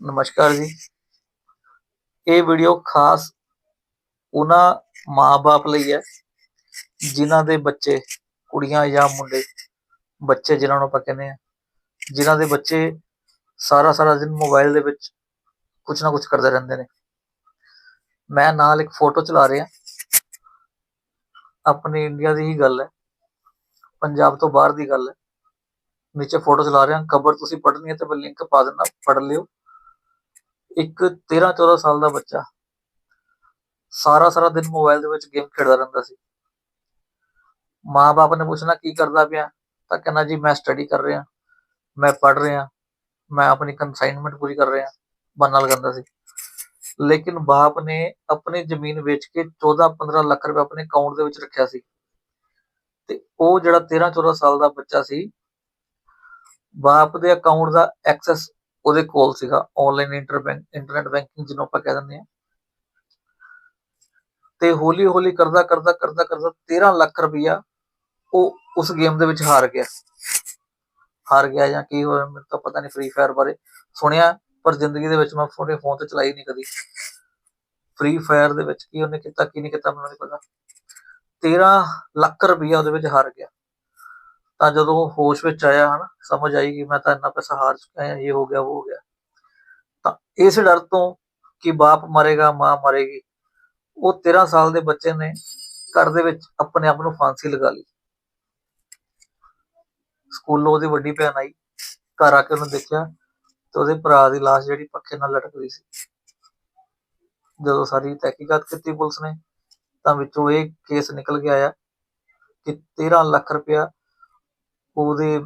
ਨਮਸਕਾਰ ਜੀ। ਇਹ ਵੀਡੀਓ ਖਾਸ ਉਹਨਾਂ ਮਾਪੇ ਲਈ ਹੈ, ਜਿਨ੍ਹਾਂ ਦੇ ਬੱਚੇ, ਕੁੜੀਆਂ ਜਾਂ ਮੁੰਡੇ, ਬੱਚੇ ਜਿਨ੍ਹਾਂ ਨੂੰ ਆਪਾਂ ਕਹਿੰਦੇ ਆ ਜਿਨ੍ਹਾਂ ਦੇ ਬੱਚੇ ਸਾਰਾ ਸਾਰਾ ਦਿਨ ਮੋਬਾਈਲ ਦੇ ਵਿੱਚ ਕੁਝ ਨਾ ਕੁਝ ਕਰਦੇ ਰਹਿੰਦੇ ਨੇ। ਮੈਂ ਨਾਲ ਇੱਕ ਫੋਟੋ ਚਲਾ ਰਿਹਾ। ਆਪਣੇ ਇੰਡੀਆ ਦੀ ਹੀ ਗੱਲ ਹੈ, ਪੰਜਾਬ ਤੋਂ ਬਾਹਰ ਦੀ ਗੱਲ ਹੈ। ਨੀਚੇ ਫੋਟੋ ਚਲਾ ਰਿਹਾ, ਖਬਰ ਤੁਸੀਂ ਪੜ੍ਹਨੀ ਹੈ ਤੇ ਮੈਂ ਲਿੰਕ ਪਾ ਦਿੰਦਾ, ਪੜ੍ਹ ਲਿਓ। ਇੱਕ 13 14 ਸਾਲ ਦਾ ਬੱਚਾ। ਸਾਰਾ ਸਾਰਾ ਦਿਨ ਮੋਬਾਈਲ ਦੇ ਵਿੱਚ ਗੇਮ ਖੇਡਦਾ ਰਹਿੰਦਾ ਸੀ। ਮਾਂ-ਬਾਪ ਨੇ ਪੁੱਛਣਾ, ਕੀ ਕਰਦਾ ਪਿਆ? ਤਾਂ ਕਹਿੰਦਾ, ਜੀ, ਮੈਂ ਸਟੱਡੀ ਕਰ ਰਿਹਾ। ਮੈਂ ਪੜ੍ਹ ਰਿਹਾ। ਮੈਂ ਆਪਣੀ ਕੰਸਾਈਨਮੈਂਟ ਪੂਰੀ ਕਰ ਰਿਹਾ। ਬੰਨਾ ਲਗਾਉਂਦਾ ਸੀ। ਲੇਕਿਨ ਬਾਪ ਨੇ ਆਪਣੀ ਜ਼ਮੀਨ ਵੇਚ ਕੇ 14-15 ਲੱਖ ਰੁਪਏ ਆਪਣੇ ਅਕਾਊਂਟ ਦੇ ਵਿੱਚ ਰੱਖਿਆ ਸੀ। ਤੇ ਉਹ ਜਿਹੜਾ 13-14 ਸਾਲ ਦਾ ਬੱਚਾ ਸੀ, ਬਾਪ ਦੇ ਅਕਾਊਂਟ ਦਾ ਐਕਸੈਸ ਉਹਦੇ ਕੋਲ ਸੀਗਾ ਆਨਲਾਈਨ ਇੰਟਰਬੈਂਕ ਇੰਟਰਨੈਟ ਬੈਂਕਿੰਗ ਜਿਹਨੂੰ ਆਪਾਂ ਕਹਿ ਦਿੰਦੇ ਆ ਤੇ ਹੌਲੀ ਹੌਲੀ ਕਰਦਾ ਕਰਦਾ ਕਰਦਾ ਕਰਦਾ 13 ਲੱਖ ਰੁਪਇਆ ਉਹ ਉਸ ਗੇਮ ਦੇ ਵਿੱਚ ਹਾਰ ਗਿਆ। ਹਾਰ ਗਿਆ ਜਾਂ ਕੀ ਹੋਇਆ ਮੈਨੂੰ ਤਾਂ ਪਤਾ ਨਹੀਂ ਫ੍ਰੀ ਫਾਇਰ ਬਾਰੇ। ਸੁਣਿਆ, ਪਰ ਜ਼ਿੰਦਗੀ ਦੇ ਵਿੱਚ ਮੈਂ ਫੋਨੇ ਫੋਨ ਤੇ ਚਲਾਈ ਨਹੀਂ ਕਦੀ। ਫ੍ਰੀ ਫਾਇਰ ਦੇ ਵਿੱਚ ਕੀ ਉਹਨੇ ਕੀਤਾ, ਕੀ ਨਹੀਂ ਕੀਤਾ ਮੈਨੂੰ ਨਹੀਂ ਪਤਾ। 13 ਲੱਖ ਰੁਪਇਆ ਉਹਦੇ ਵਿੱਚ ਹਾਰ ਗਿਆ। ਤਾਂ ਜਦੋਂ ਉਹ ਹੋਸ਼ ਵਿੱਚ ਆਇਆ ਹਨ, ਸਮਝ ਆਈ ਕਿ ਮੈਂ ਤਾਂ ਇੰਨਾ ਪੈਸਾ ਹਾਰ ਚੁੱਕਾ ਹਾਂ, ਇਹ ਹੋ ਗਿਆ, ਉਹ ਹੋ ਗਿਆ। ਤਾਂ ਇਸ ਡਰ ਤੋਂ ਕਿ ਬਾਪ ਮਰੇਗਾ, ਮਾਂ ਮਰੇਗੀ, ਉਹ 13 ਸਾਲ ਦੇ ਬੱਚੇ ਨੇ ਘਰ ਦੇ ਵਿੱਚ ਆਪਣੇ ਆਪ ਨੂੰ ਫਾਂਸੀ ਲਗਾ ਲਈ। ਸਕੂਲੋਂ ਉਹਦੀ ਵੱਡੀ ਭੈਣ ਆਈ, ਘਰ ਆ ਕੇ ਉਹਨੇ ਦੇਖਿਆ ਤੇ ਉਹਦੇ ਭਰਾ ਦੀ ਲਾਸ਼ ਜਿਹੜੀ ਪੱਖੇ ਨਾਲ ਲਟਕਦੀ ਸੀ। ਜਦੋਂ ਸਾਰੀ ਤਹਿਕੀਕਾਤ ਕੀਤੀ ਪੁਲਿਸ ਨੇ, ਤਾਂ ਵਿੱਚੋਂ ਇਹ ਕੇਸ ਨਿਕਲ ਕੇ ਆਇਆ ਕਿ 13 ਲੱਖ ਰੁਪਇਆ ਉਹਦੇ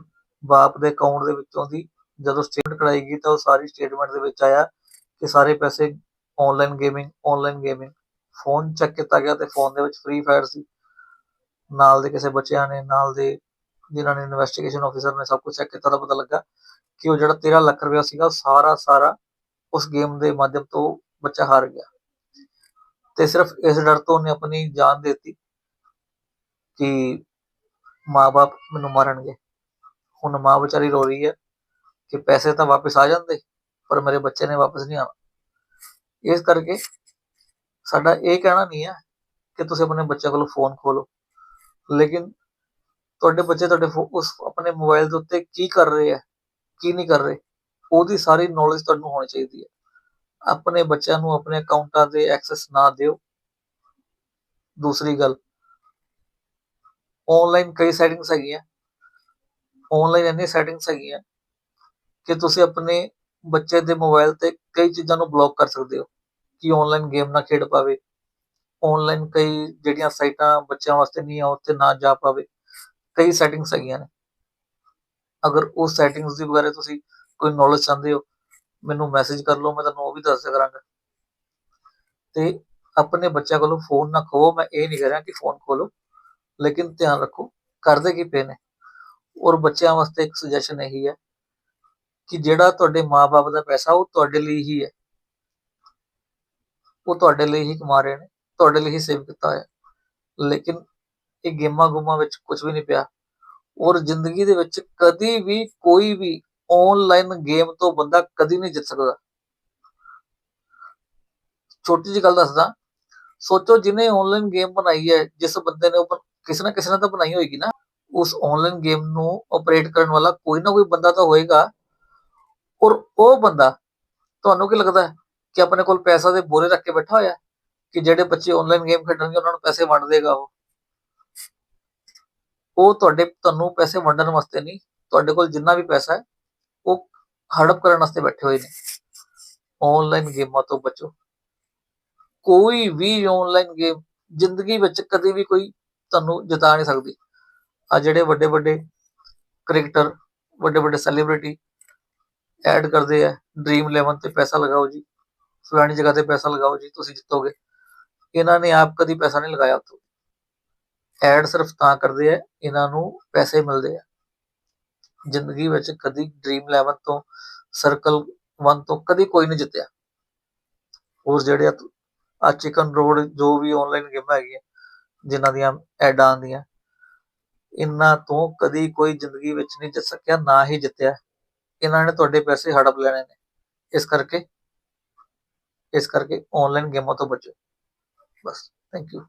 ਬਾਪ ਦੇ ਅਕਾਊਂਟ ਦੇ ਵਿੱਚੋਂ ਦੀ ਜਦੋਂ ਸਟੇਟਮੈਂਟ ਕਢਾਈ ਗਈ ਤਾਂ ਉਹ ਸਾਰੀ ਸਟੇਟਮੈਂਟ ਦੇ ਵਿੱਚ ਆਇਆ ਕਿ ਸਾਰੇ ਪੈਸੇ online gaming online gaming phone check ਕੀਤਾ ਗਿਆ ਤੇ ਫੋਨ ਦੇ ਵਿੱਚ ਫ੍ਰੀ ਫਾਇਰ ਸੀ। ਨਾਲ ਦੇ ਕਿਸੇ ਬੱਚਿਆਂ ਨੇ, ਨਾਲ ਦੇ ਜਿਨ੍ਹਾਂ ਨੇ ਇਨਵੈਸਟੀਗੇਸ਼ਨ ਆਫੀਸਰ ਨੇ ਸਭ ਕੁਝ ਚੈੱਕ ਕੀਤਾ ਤਾਂ ਪਤਾ ਲੱਗਾ ਕਿ ਉਹ ਜਿਹੜਾ 13 ਲੱਖ ਰੁਪਇਆ ਸੀਗਾ, ਉਹ ਸਾਰਾ ਸਾਰਾ ਉਸ ਗੇਮ ਦੇ ਮਾਧਿਅਮ ਤੋਂ ਬੱਚਾ ਹਾਰ ਗਿਆ। ਤੇ ਸਿਰਫ ਇਸ ਡਰ ਤੋਂ ਉਹਨੇ ਆਪਣੀ ਜਾਨ ਦੇ ਦਿੱਤੀ ਕਿ ਮਾਪੇ ਮੈਨੂੰ ਮਾਰਨਗੇ। ਹੁਣ ਮਾਂ ਵਿਚਾਰੀ ਰੋ ਰਹੀ ਹੈ ਕਿ ਪੈਸੇ ਤਾਂ ਵਾਪਸ ਆ ਜਾਂਦੇ, ਪਰ ਮੇਰੇ ਬੱਚੇ ਨੇ ਵਾਪਸ ਨਹੀਂ ਆਉਣਾ। ਇਸ ਕਰਕੇ ਸਾਡਾ ਇਹ ਕਹਿਣਾ ਨਹੀਂ ਹੈ ਕਿ ਤੁਸੀਂ ਆਪਣੇ ਬੱਚਿਆਂ ਕੋਲੋਂ ਫੋਨ ਖੋਲੋ, ਲੇਕਿਨ ਤੁਹਾਡੇ ਬੱਚੇ ਤੁਹਾਡੇ ਫੋ- ਉਸ ਆਪਣੇ ਮੋਬਾਈਲ ਦੇ ਉੱਤੇ ਕੀ ਕਰ ਰਹੇ ਆ ਕੀ ਨਹੀਂ ਕਰ ਰਹੇ, ਉਹਦੀ ਸਾਰੀ ਨੌਲੇਜ ਤੁਹਾਨੂੰ ਹੋਣੀ ਚਾਹੀਦੀ ਹੈ। ਆਪਣੇ ਬੱਚਿਆਂ ਨੂੰ ਆਪਣੇ ਅਕਾਊਂਟਾਂ ਦੇ ਐਕਸੈਸ ਨਾ ਦਿਓ। ਦੂਸਰੀ ਗੱਲ ਆਨਲਾਈਨ ਕਈ ਸੈਟਿੰਗਸ ਹੈਗੀਆਂ। ਆਨਲਾਈਨ ਇੰਨੀ ਸੈਟਿੰਗਸ ਹੈਗੀਆਂ ਕਿ ਤੁਸੀਂ ਆਪਣੇ ਬੱਚੇ ਦੇ ਮੋਬਾਈਲ ਤੇ ਕਈ ਚੀਜ਼ਾਂ ਨੂੰ ਬਲੌਕ ਕਰ ਸਕਦੇ ਹੋ ਕਿ ਆਨਲਾਈਨ ਗੇਮ ਨਾ ਖੇਡ ਪਾਵੇ ਆਨਲਾਈਨ ਕਈ ਜਿਹੜੀਆਂ ਸਾਈਟਾਂ ਬੱਚਿਆਂ ਵਾਸਤੇ ਨਹੀਂ ਆ, ਉੱਥੇ ਨਾ ਜਾ ਪਾਵੇ, ਕਈ ਸੈਟਿੰਗਸ ਹੈਗੀਆਂ ਨੇ। ਅਗਰ ਉਹ ਸੈਟਿੰਗਸ ਦੀ ਬਾਰੇ ਤੁਸੀਂ ਕੋਈ ਨੌਲੇਜ ਚਾਹੁੰਦੇ ਹੋ, ਮੈਨੂੰ ਮੈਸੇਜ ਕਰ ਲਓ, ਮੈਂ ਤੁਹਾਨੂੰ ਉਹ ਵੀ ਦੱਸ ਕਰਾਂਗਾ। ਤੇ ਆਪਣੇ ਬੱਚਿਆਂ ਕੋਲੋਂ ਫੋਨ ਨਾ ਖੋਵੋ, ਮੈਂ ਇਹ ਨਹੀਂ ਕਹਿ ਰਿਹਾ ਕਿ ਫੋਨ ਖੋਲੋ, ਲੇਕਿਨ ਧਿਆਨ ਰੱਖੋ, ਕਰਦੇ ਕੀ ਪਏ ਨੇ? ਔਰ ਬੱਚਿਆਂ ਵਾਸਤੇ ਇੱਕ ਸੁਜੈਸ਼ਨ ਇਹੀ ਹੈ ਕਿ ਜਿਹੜਾ ਤੁਹਾਡੇ ਮਾਪੇ ਦਾ ਪੈਸਾ ਉਹ ਤੁਹਾਡੇ ਲਈ ਹੀ ਹੈ। ਉਹ ਤੁਹਾਡੇ ਲਈ ਹੀ ਕਮਾ ਰਹੇ ਨੇ, ਤੁਹਾਡੇ ਲਈ ਹੀ ਸੇਵ ਕੀਤਾ ਹੋਇਆ। ਲੇਕਿਨ ਇਹ ਗੇਮਾਂ ਗੁਮਾਂ ਵਿੱਚ ਕੁਝ ਵੀ ਨਹੀਂ ਪਿਆ। ਔਰ ਜ਼ਿੰਦਗੀ ਦੇ ਵਿੱਚ ਕਦੀ ਵੀ ਕੋਈ ਵੀ ਆਨਲਾਈਨ ਗੇਮ ਤੋਂ ਬੰਦਾ ਕਦੀ ਨਹੀਂ ਜਿੱਤ ਸਕਦਾ। ਛੋਟੀ ਜਿਹੀ ਗੱਲ ਦੱਸਦਾ, ਸੋਚੋ ਜਿਹਨੇ ਆਨਲਾਈਨ ਗੇਮ ਬਣਾਈ ਹੈ, ਜਿਸ ਬੰਦੇ ਨੇ ਉਹ ਕਿਸੇ ਨਾ ਕਿਸੇ ਨੇ ਤਾਂ ਬਣਾਈ ਹੋਏਗੀ ਨਾ। ਉਸ ਆਨਲਾਈਨ ਗੇਮ ਨੂੰ ਆਪਰੇਟ ਕਰਨ ਵਾਲਾ ਕੋਈ ਨਾ ਕੋਈ ਬੰਦਾ ਤਾਂ ਹੋਏਗਾ। ਔਰ ਉਹ ਬੰਦਾ, ਤੁਹਾਨੂੰ ਕੀ ਲੱਗਦਾ ਹੈ ਕਿ ਆਪਣੇ ਕੋਲ ਪੈਸਾ ਦੇ ਬੋਰੇ ਰੱਖ ਕੇ ਬੈਠਾ ਹੋਇਆ ਕਿ ਜਿਹੜੇ ਬੱਚੇ ਆਨਲਾਈਨ ਗੇਮ ਖੇਡਣਗੇ, ਉਹਨਾਂ ਨੂੰ ਪੈਸੇ ਵੰਡ ਦੇਗਾ ਉਹ? ਉਹ ਤੁਹਾਡੇ, ਤੁਹਾਨੂੰ ਪੈਸੇ ਵੰਡਣ ਵਾਸਤੇ ਨਹੀਂ, ਤੁਹਾਡੇ ਕੋਲ ਜਿੰਨਾ ਵੀ ਪੈਸਾ ਹੈ, ਉਹ ਹੜਪ ਕਰਨ ਵਾਸਤੇ ਬੈਠੇ ਹੋਏ ਨੇ। ਆਨਲਾਈਨ ਗੇਮਾਂ ਤੋਂ ਬਚੋ। ਕੋਈ ਵੀ ਆਨਲਾਈਨ ਗੇਮ ਜ਼ਿੰਦਗੀ ਵਿੱਚ ਕਦੇ ਵੀ ਕੋਈ ਤੁਹਾਨੂੰ ਜਿਤਾ ਨਹੀਂ ਸਕਦੀ। ਆ ਜਿਹੜੇ ਵੱਡੇ ਵੱਡੇ ਕ੍ਰਿਕਟਰ ਵੱਡੇ ਵੱਡੇ ਸੈਲੀਬ੍ਰਿਟੀ ਐਡ ਕਰਦੇ ਆ ਡ੍ਰੀਮ 11 ਤੇ ਪੈਸਾ ਲਗਾਓ ਜੀ, ਫਲਾਣੀ ਜਗ੍ਹਾ ਤੇ ਪੈਸਾ ਲਗਾਓ ਜੀ, ਤੁਸੀਂ ਜਿੱਤੋਗੇ। ਇਹਨਾਂ ਨੇ ਆਪ ਕਦੀ ਪੈਸਾ ਨਹੀਂ ਲਗਾਇਆ ਉੱਥੋਂ। ਐਡ ਸਿਰਫ ਤਾਂ ਕਰਦੇ ਆ, ਇਹਨਾਂ ਨੂੰ ਪੈਸੇ ਮਿਲਦੇ ਆ। ਜ਼ਿੰਦਗੀ ਵਿੱਚ ਕਦੀ ਡ੍ਰੀਮ 11 ਤੋਂ ਸਰਕਲ 1 ਤੋਂ ਕਦੀ ਕੋਈ ਨਹੀਂ ਜਿੱਤਿਆ। ਹੋਰ ਜਿਹੜੇ ਆ ਆ ਚਿਕਨ ਰੋਡ ਜੋ ਵੀ ਆਨਲਾਈਨ ਗੇਮਾਂ ਹੈਗੀਆਂ, ਜਿਨ੍ਹਾਂ ਦੀਆਂ ਐਡਾਂ ਆਉਂਦੀਆਂ ਇਹਨਾਂ ਤੋਂ ਕਦੀ ਕੋਈ ਜ਼ਿੰਦਗੀ ਵਿੱਚ ਨਹੀਂ ਜਿੱਤ ਸਕਿਆ, ਨਾ ਹੀ ਜਿੱਤਿਆ। ਇਹਨਾਂ ਨੇ ਤੁਹਾਡੇ ਪੈਸੇ ਹੜਪ ਲੈਣੇ ਨੇ। ਇਸ ਕਰਕੇ ਇਸ ਕਰਕੇ ਆਨਲਾਈਨ ਗੇਮਾਂ ਤੋਂ ਬਚੋ। ਬਸ ਥੈਂਕ ਯੂ